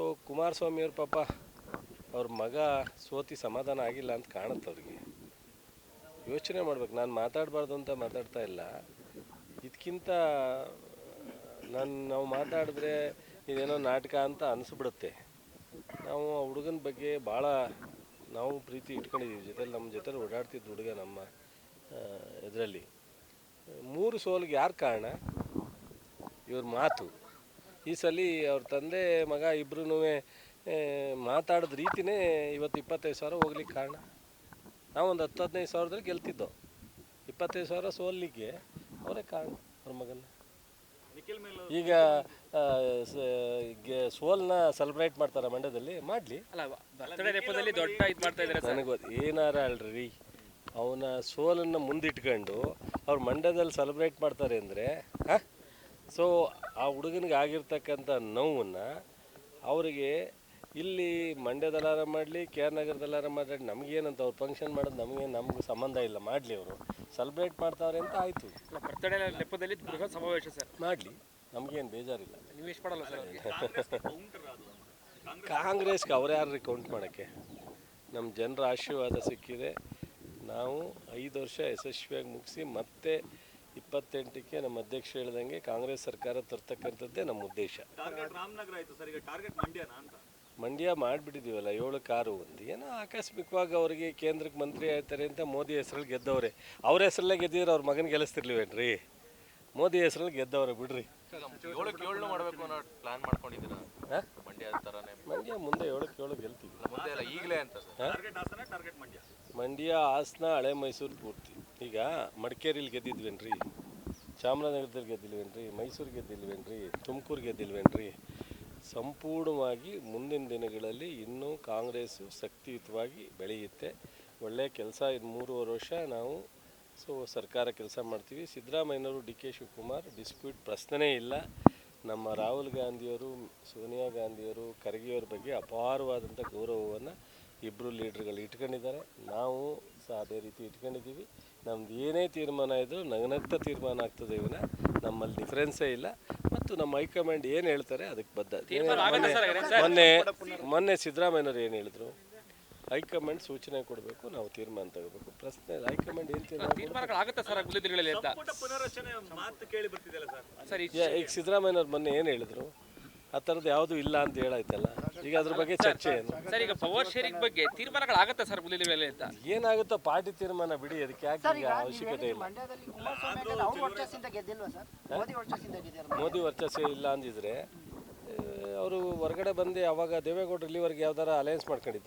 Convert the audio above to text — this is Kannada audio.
ಸೊ ಕುಮಾರಸ್ವಾಮಿ ಅವ್ರ ಪಾಪ ಅವ್ರ ಮಗ ಸೋತಿ ಸಮಾಧಾನ ಆಗಿಲ್ಲ ಅಂತ ಕಾಣುತ್ತೆ ಅವ್ರಿಗೆ. ಯೋಚನೆ ಮಾಡ್ಬೇಕು. ನಾನು ಮಾತಾಡಬಾರ್ದು ಅಂತ ಮಾತಾಡ್ತಾ ಇಲ್ಲ. ಇದಕ್ಕಿಂತ ನಾನು ನಾವು ಮಾತಾಡಿದ್ರೆ ಇದೇನೋ ನಾಟಕ ಅಂತ ಅನಿಸ್ಬಿಡುತ್ತೆ. ನಾವು ಆ ಹುಡುಗನ ಬಗ್ಗೆ ಭಾಳ ನಾವು ಪ್ರೀತಿ ಇಟ್ಕೊಂಡಿದ್ದೀವಿ ಜೊತೆಲಿ ನಮ್ಮ ಜೊತೆಲಿ ಓಡಾಡ್ತಿದ್ದ ಹುಡುಗ ನಮ್ಮ ಇದರಲ್ಲಿ ಮೂರು ಸೋಲಿಗೆ ಯಾರು ಕಾರಣ? ಇವ್ರ ಮಾತು. ಈ ಸಲ ಅವ್ರ ತಂದೆ ಮಗ ಇಬ್ಬರೂ ಮಾತಾಡಿದ ರೀತಿನೇ ಇವತ್ತು ಇಪ್ಪತ್ತೈದು ಸಾವಿರ ಹೋಗ್ಲಿಕ್ಕೆ ಕಾರಣ. ನಾವು ಒಂದು ಹತ್ತು ಹದಿನೈದು ಸಾವಿರದಲ್ಲಿ ಗೆಲ್ತಿದ್ದೋ. ಇಪ್ಪತ್ತೈದು ಸಾವಿರ ಸೋಲಿಗೆ ಅವರೇ ಕಾರಣ ಅವ್ರ ಮಗನ ಈಗ ಸೋಲ್ನ ಸೆಲೆಬ್ರೇಟ್ ಮಾಡ್ತಾರೆ ಮಂಡ್ಯದಲ್ಲಿ? ಮಾಡಲಿ. ಅಲ್ಲ ನೆಪದಲ್ಲಿ ದೊಡ್ಡ ಇದು ಮಾಡ್ತಾ ಇದ್ದಾರೆ ಸರ್. ನನಗೆ ಗೊತ್ತು ಏನಾರ ಅಲ್ರಿ? ಅವನ ಸೋಲನ್ನು ಮುಂದಿಟ್ಕೊಂಡು ಅವ್ರು ಮಂಡ್ಯದಲ್ಲಿ ಸೆಲೆಬ್ರೇಟ್ ಮಾಡ್ತಾರೆ ಅಂದರೆ ಸೊ ಆ ಹುಡುಗನಿಗೆ ಆಗಿರ್ತಕ್ಕಂಥ ನೋವನ್ನು ಅವರಿಗೆ ಇಲ್ಲಿ ಮಂಡ್ಯದಲ್ಲಾರ ಮಾಡಲಿ ಕೆ ಆರ್ ನಗರದಲ್ಲಾರ ಮಾಡಲಿ ನಮಗೇನಂತ ಅವ್ರು ಫಂಕ್ಷನ್ ಮಾಡೋದು ನಮಗೆ ನಮ್ಗೆ ಸಂಬಂಧ ಇಲ್ಲ. ಮಾಡಲಿ ಅವರು. ಸೆಲೆಬ್ರೇಟ್ ಮಾಡ್ತಾವ್ರೆ ಅಂತ ಆಯಿತು. ಬರ್ತಡೇ ನೆಪದಲ್ಲಿ ಬೃಹತ್ ಸಮಾವೇಶ ಸರ್. ಮಾಡಲಿ. ನಮಗೇನು ಬೇಜಾರಿಲ್ಲ. ನೀವು ಇಷ್ಟ ಪಡಲ್ಲ ಸರ್ ಕಾಂಗ್ರೆಸ್ಗೆ ಅವ್ರು ಯಾರು ಕೌಂಟ್ ಮಾಡೋಕ್ಕೆ? ನಮ್ಮ ಜನರ ಆಶೀರ್ವಾದ ಸಿಕ್ಕಿದೆ. ನಾವು ಐದು ವರ್ಷ ಯಶಸ್ವಿಯಾಗಿ ಮುಗಿಸಿ ಮತ್ತೆ ಇಪ್ಪತ್ತೆಂಟಕ್ಕೆ ನಮ್ಮ ಅಧ್ಯಕ್ಷ ಹೇಳ್ದಂಗೆ ಕಾಂಗ್ರೆಸ್ ಸರ್ಕಾರ ತರ್ತಕ್ಕಂಥದ್ದೇ ನಮ್ಮ ಉದ್ದೇಶ. ಟಾರ್ಗೆಟ್ ರಾಮನಗರ ಆಯ್ತು ಸರ್ ಈಗ ಟಾರ್ಗೆಟ್ ಮಂಡ್ಯನಾ ಅಂತ? ಮಂಡ್ಯ ಮಾಡಿಬಿಟ್ಟಿದ್ದೀವಲ್ಲ ಏಳು ಕಾರು ಒಂದು. ಏನೋ ಆಕಸ್ಮಿಕವಾಗಿ ಅವರಿಗೆ ಕೇಂದ್ರಕ್ಕೆ ಮಂತ್ರಿ ಆಯ್ತಾರೆ ಅಂತ ಮೋದಿ ಹೆಸರಲ್ಲಿ ಗೆದ್ದವ್ರೆ. ಅವ್ರ ಹೆಸರಲ್ಲೇ ಗೆದ್ದಿದ್ರೆ ಅವ್ರ ಮಗನ ಗೆಲ್ಲಿಸ್ತಿರ್ಲಿವೇನ್ರಿ? ಮೋದಿ ಹೆಸರಲ್ಲಿ ಗೆದ್ದವ್ರೆ ಬಿಡ್ರಿ? ಮಂಡ್ಯ ಥರನೇ ಮಂಡ್ಯ ಮುಂದೆ ಏಳಕ್ಕೆ ಏಳು ಗೆಲ್ತೀವಿ. ಇಲ್ಲ ಮುಂದೆ ಅಲ್ಲ ಈಗಲೇ ಅಂತ ಟಾರ್ಗೆಟ್ ಹಾಸನ ಟಾರ್ಗೆಟ್ ಮಂಡ್ಯ? ಮಂಡ್ಯ ಹಾಸನ ಹಳೆ ಮೈಸೂರು ಪೂರ್ತಿ. ಈಗ ಮಡಿಕೇರಿಲಿ ಗೆದ್ದಿದ್ವೇನ್ರಿ? ಚಾಮರಾಜನಗರದಲ್ಲಿ ಗೆದ್ದಿಲ್ವೇನ್ರಿ? ಮೈಸೂರು ಗೆದ್ದಿಲ್ವೇನ್ರಿ? ತುಮಕೂರು ಗೆದ್ದಿಲ್ವೇನ್ರಿ? ಸಂಪೂರ್ಣವಾಗಿ ಮುಂದಿನ ದಿನಗಳಲ್ಲಿ ಇನ್ನೂ ಕಾಂಗ್ರೆಸ್ ಶಕ್ತಿಯುತವಾಗಿ ಬೆಳೆಯುತ್ತೆ. ಒಳ್ಳೆಯ ಕೆಲಸ ಇದು ಮೂರುವರೆ ವರ್ಷ ನಾವು ಸೊ, ಸರ್ಕಾರ ಕೆಲಸ ಮಾಡ್ತೀವಿ. ಸಿದ್ದರಾಮಯ್ಯನವರು, ಡಿ ಕೆ ಶಿವಕುಮಾರ್, ಡಿಸ್ಪ್ಯೂಟ್ ಪ್ರಶ್ನೆನೇ ಇಲ್ಲ. ನಮ್ಮ ರಾಹುಲ್ ಗಾಂಧಿಯವರು, ಸೋನಿಯಾ ಗಾಂಧಿಯವರು ಖರ್ಗೆಯವ್ರ ಬಗ್ಗೆ ಅಪಾರವಾದಂಥ ಗೌರವವನ್ನು ಇಬ್ಬರು ಲೀಡ್ರ್ಗಳು ಇಟ್ಕೊಂಡಿದ್ದಾರೆ. ನಾವು ಸಹ ಅದೇ ರೀತಿ ಇಟ್ಕೊಂಡಿದ್ದೀವಿ. ನಮ್ದು ಏನೇ ತೀರ್ಮಾನ ಇದ್ದರೂ ನಗನಗ್ತ ತೀರ್ಮಾನ ಆಗ್ತದೆ ಇವನ ನಮ್ಮಲ್ಲಿ ಡಿಫ್ರೆನ್ಸೇ ಇಲ್ಲ. ಮತ್ತು ನಮ್ಮ ಹೈಕಮಾಂಡ್ ಏನು ಹೇಳ್ತಾರೆ ಅದಕ್ಕೆ ಬದ್ಧ. ಮೊನ್ನೆ ಸರ್ ಮೊನ್ನೆ ಮೊನ್ನೆ ಸಿದ್ದರಾಮಯ್ಯನವ್ರು ಏನು ಹೇಳಿದ್ರು? ಹೈಕಮಾಂಡ್ ಸೂಚನೆ ಕೊಡಬೇಕು ನಾವು ತೀರ್ಮಾನ ತಗೋಬೇಕು. ಪ್ರಶ್ನೆ ಹೈಕಮಾಂಡ್ ಏನು ತೀರ್ಮಾನ ತೀರ್ಮಾನಗಳು ಆಗುತ್ತೆ ಸರ್ ಮುಂದಿನ ದಿನಗಳಲ್ಲಿ ಅಂತ? ಪುನರಚನೆ ಮಾತು ಕೇಳಿ ಬರ್ತಿದೆಯಲ್ಲ ಸರ್? ಸರ್ ಈ ಈಗ ಈಗ ಸಿದ್ದರಾಮಯ್ಯನವ್ರು ಮೊನ್ನೆ ಏನು ಹೇಳಿದ್ರು? ಆ ಥರದ್ದು ಯಾವುದೂ ಇಲ್ಲ ಅಂತ ಹೇಳಾಯ್ತಲ್ಲ. ಈಗ ಅದ್ರ ಬಗ್ಗೆ ಚರ್ಚೆ ಏನು? ಸರ್ ಈಗ ಪವರ್ ಶೇರಿಂಗ್ ಬಗ್ಗೆ ತೀರ್ಮಾನಗಳು ಆಗುತ್ತೆ ಸರ್ ಮುಂದಿನ ಮೇಲೆ ಅಂತ? ಏನಾಗುತ್ತೋ ಪಾರ್ಟಿ ತೀರ್ಮಾನ ಬಿಡಿ ಅದಕ್ಕೆ ಯಾಕೆ ಈಗ ಅವಶ್ಯಕತೆ ಇಲ್ಲ? ಮಂಡ್ಯದಲ್ಲಿ ಕುಮಾರಸ್ವಾಮಿ ಅಂದ್ರೆ ಅವ್ರ ವರ್ಚಸ್ಸಿಂದ ಗೆದ್ದಿಲ್ವಾ ಸರ್? ಮೋದಿ ವರ್ಚಸ್ಸಿಂದ ಗೆದ್ದಿರ ಮೋದಿ ವರ್ಚಸ್ಸೇ ಇಲ್ಲ ಅಂದಿದ್ರೆ ಅವರು ಹೊರಗಡೆ ಬಂದು ಅವಾಗ ದೇವೇಗೌಡರು ಇಲ್ಲಿವರೆಗೆ ಯಾವ್ದಾರ ಅಲಯನ್ಸ್ ಮಾಡ್ಕೊಂಡಿದ್ರು